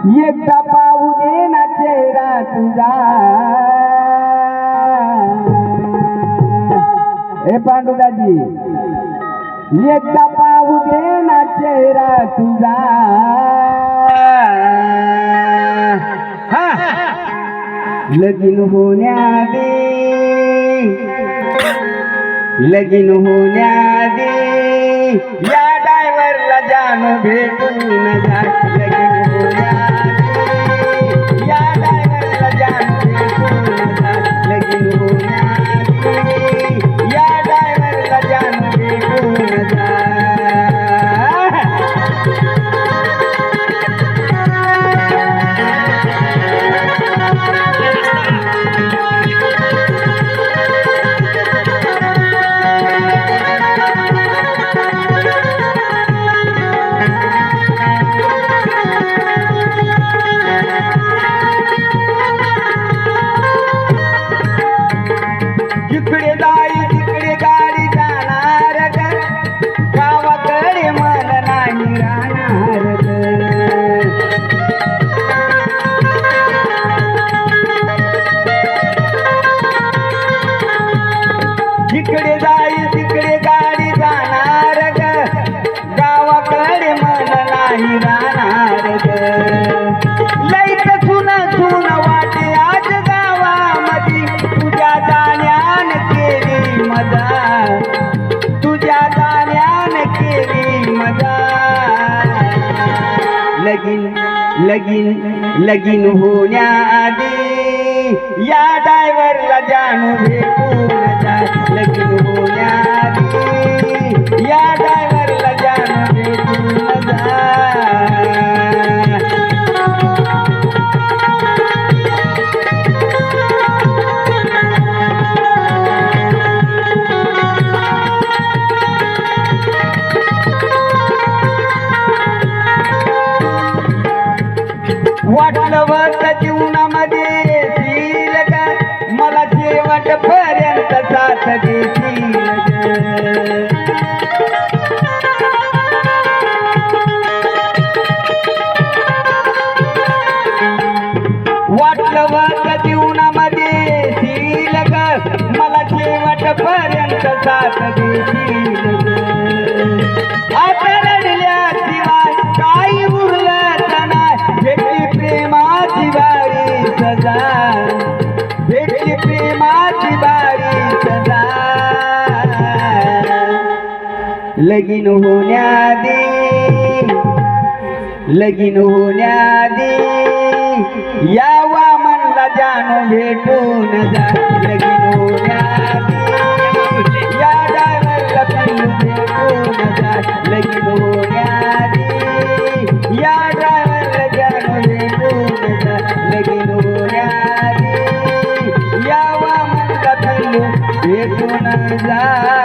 एकदा पाहू दे ना चेहरा तुझा. हे पांडुदाजी एकदा पाहू दे ना चेहरा तुझा. लगीन होण्या दे लगीन होण्याआधी या डायव्हरला जाण भेटून जा Pretty die. लगीन लगीन लगीन होण्याआधी या डायव्हरला जाणू भेटून जा लगीन होण्या वाटलं जीवनामध्ये येतील का मला शेवट पर्यंत साथ देतील ग. जीवनामध्ये येतील का मला शेवट पर्यंत साथ देतील बारी सजा. भेटली प्रेमाची बारी सजा. लगीन होण्याआधी लगीन होण्याआधी यावा मनला जाणू भेटून जा. लगीन हो যায়